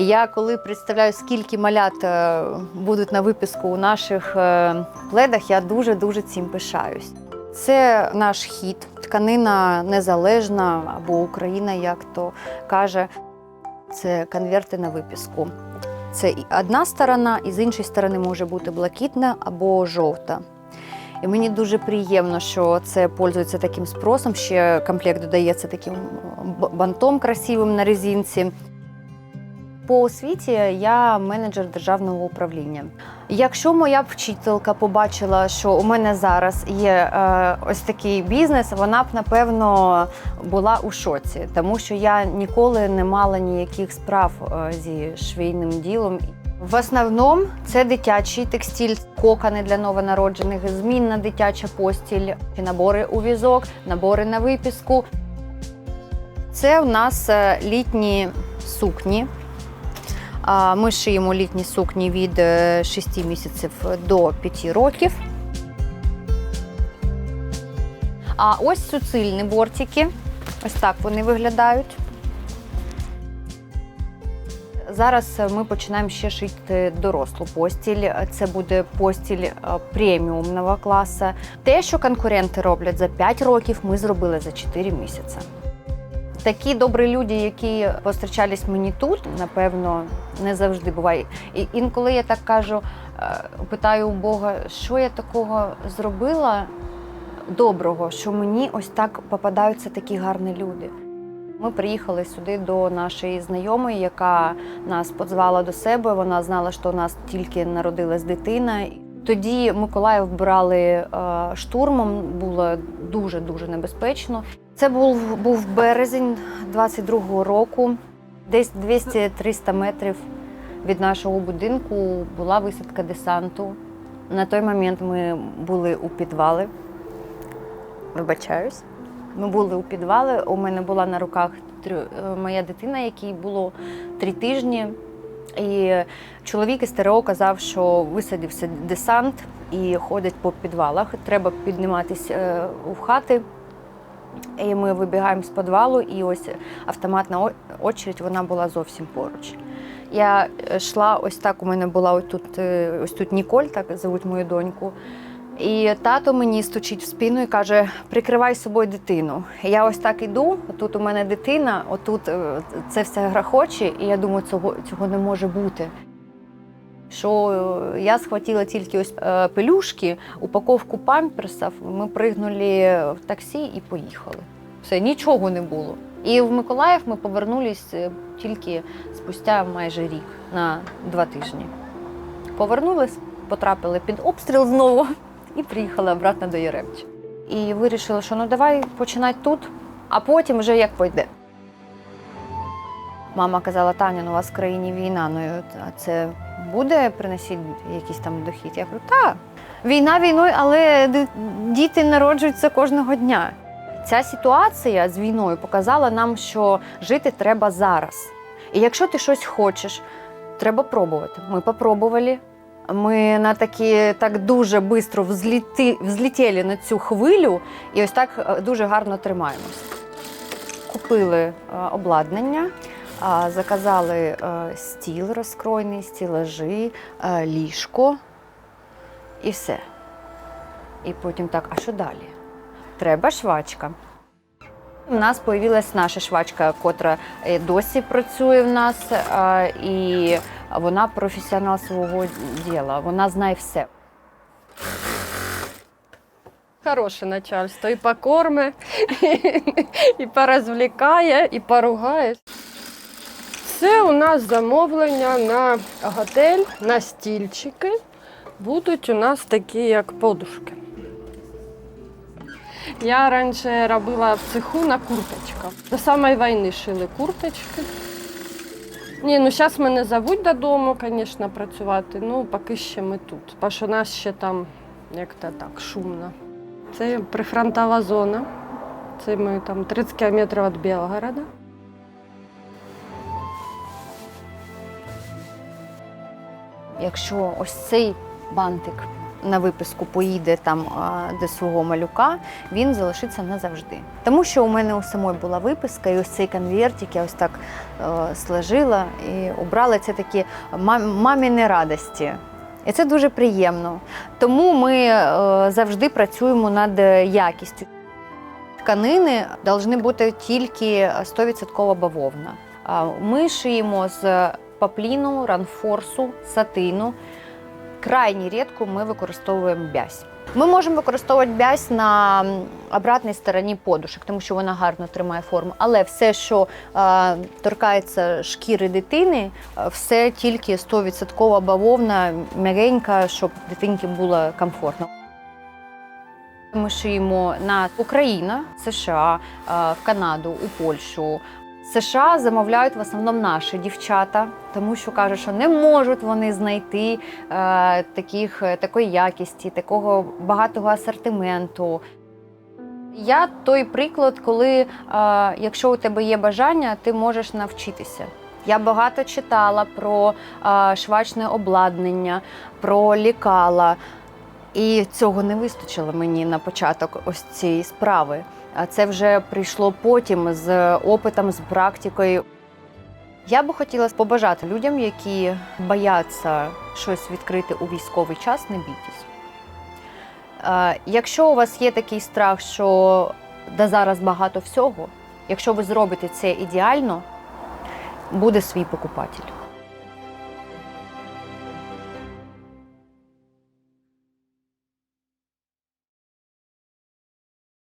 Я коли представляю, скільки малят е, будуть на виписку у наших е, пледах, я дуже-дуже цим пишаюсь. Це наш хід, тканина незалежна або Україна, як то каже. Це конверти на виписку. Це одна сторона, і з іншої сторони може бути блакитна або жовта. І мені дуже приємно, що це пользується таким спросом. Ще комплект додається таким бантом красивим на резинці. По освіті я менеджер державного управління. Якщо моя вчителька побачила, що у мене зараз є е, ось такий бізнес, вона б напевно була у шоці, тому що я ніколи не мала ніяких справ е, зі швейним ділом. В основному це дитячий текстиль, кокани для новонароджених, змінна дитяча постіль, набори у візок, набори на випіску. Це у нас е, літні сукні. Ми шиємо літні сукні від 6 місяців до 5 років. А ось суцильні бортики. Ось так вони виглядають. Зараз ми починаємо ще шити дорослу постіль. Це буде постіль е, преміумного класу. Те, що конкуренти роблять за 5 років, ми зробили за 4 місяці. Такі добрі люди, які зустрічались мені тут, напевно, не завжди буває. І інколи я так кажу, е, питаю у Бога, що я такого зробила доброго, що мені ось так попадаються такі гарні люди. Ми приїхали сюди до нашої знайомої, яка нас подзвала до себе. Вона знала, що у нас тільки народилась дитина. Тоді Миколаїв брали е, штурмом, було дуже дуже небезпечно. Це був, був березень 22-го року. Десь 200-300 метрів від нашого будинку була висадка десанту. На той момент ми були у підвалі. Вибачаюсь. Ми були у підвалі. У мене була на руках е, моя дитина, якій було три тижні. І чоловік із ТРО казав, що висадився десант і ходять по підвалах. Треба підніматися е, у хати. І ми вибігаємо з підвалу, і ось автоматна очередь вона була зовсім поруч. Я е, йшла ось так. У мене була ось тут, е, ось тут Ніколь, так звуть мою доньку. І тато мені стучить в спину і каже: прикривай собою дитину. І я ось так іду. Тут у мене дитина, отут е, це все грахоче, і я думаю, цього, цього не може бути. Що е, я схватила тільки ось е, пелюшки, упаковку памперсів, ми пригнули в таксі і поїхали. Все, нічого не було. І в Миколаїв ми повернулись е, тільки спустя майже рік на два тижні. Повернулись, потрапили під обстріл знову і приїхали обратно до Яремча. І вирішили, що ну давай починати тут, а потім вже як пойде. Мама казала, Таня, ну у вас в країні війна, ну а це буде приносити якийсь там дохід? Я кажу, так. Війна війною, але діти народжуються кожного дня. Ця ситуація з війною показала нам, що жити треба зараз. І якщо ти щось хочеш, треба пробувати. Ми попробували. Ми на такі так дуже швидко взліти, взлетіли на цю хвилю і ось так е, дуже гарно тримаємось. Купили е, обладнання, заказали е, стіл розкройний, стілажі, е, ліжко і все. І потім так, а що далі? Треба швачка. У нас з'явилась наша швачка, котра е, досі працює в нас, і вона професіонал свого діла. Вона знає все. Хороше начальство. І покорме, і порозвлікає, і поругає. Це у нас замовлення на готель, на стільчики. Будуть у нас такі, як подушки. Я раніше робила в цеху на курточках. До самої війни шили курточки. Ні, ну зараз мене зовуть додому, звісно, працювати. Ну, поки ще ми тут. Бо що нас ще там як-то так шумно. Це прифронтова зона. Це ми там 30 кілометрів від Білгорода. Якщо ось цей бантик на виписку поїде там до свого малюка, він залишиться назавжди. Тому що у мене у самої була виписка, і ось цей конвертик я ось так е, сложила і обрала це такі маміни радості. І це дуже приємно. Тому ми е, завжди працюємо над якістю. Тканини повинні бути тільки 100% бавовна. Ми шиємо з папліну, ранфорсу, сатину. Крайні рідко ми використовуємо бязь. Ми можемо використовувати бязь на обратній стороні подушок, тому що вона гарно тримає форму. Але все, що е, торкається шкіри дитини, е, все тільки 100% бавовна, м'ягенька, щоб дитинці було комфортно. Ми шиємо на Україна, США, е, в Канаду, у Польщу. США замовляють в основному наші дівчата, тому що кажуть, що не можуть вони знайти е, таких, е, такої якісті, такого багатого асортименту. Я той приклад, коли е, якщо у тебе є бажання, ти можеш навчитися. Я багато читала про е, швачне обладнання, про лікала. І цього не вистачило мені на початок ось цієї справи. А це вже прийшло потім з опитом, з практикою. Я би хотіла побажати людям, які бояться щось відкрити у військовий час, не бійтесь. Якщо у вас є такий страх, що да зараз багато всього, якщо ви зробите це ідеально, буде свій покупатель.